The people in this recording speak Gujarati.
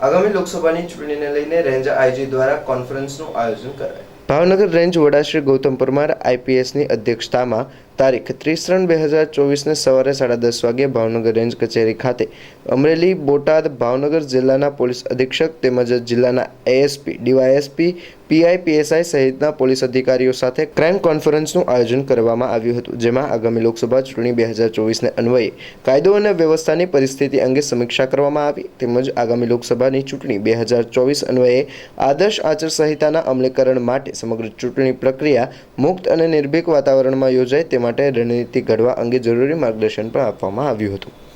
આગામી લોકસભાની ચૂંટણીને લઈને રેન્જ આઈજી દ્વારા કોન્ફરન્સનું આયોજન કરાયું. ભાવનગર રેન્જ વડા શ્રી ગૌતમ પરમાર આઈપીએસની અધ્યક્ષતામાં તારીખ ત્રીસ ત્રણ બે હજાર ચોવીસને સવારે સાડા દસ વાગ્યે ભાવનગર રેન્જ કચેરી ખાતે અમરેલી બોટાદ ભાવનગર જિલ્લાના પોલીસ અધિક્ષક તેમજ જિલ્લાના એએસપી, ડીવાયએસપી પીઆઈ પીએસઆઈ સહિતના પોલીસ અધિકારીઓ સાથે ક્રાઇમ કોન્ફરન્સનું આયોજન કરવામાં આવ્યું હતું, જેમાં આગામી લોકસભા ચૂંટણી બે હજાર ચોવીસને અન્વયે કાયદો અને વ્યવસ્થાની પરિસ્થિતિ અંગે સમીક્ષા કરવામાં આવી, તેમજ આગામી લોકસભાની ચૂંટણી બે હજાર ચોવીસ અન્વયે આદર્શ આચારસંહિતાના અમલીકરણ માટે સમગ્ર ચૂંટણી પ્રક્રિયા મુક્ત અને નિર્ભીક વાતાવરણમાં યોજાય તે માટે રણનીતિ ઘડવા અંગે જરૂરી માર્ગદર્શન પણ આપવામાં આવ્યું હતું.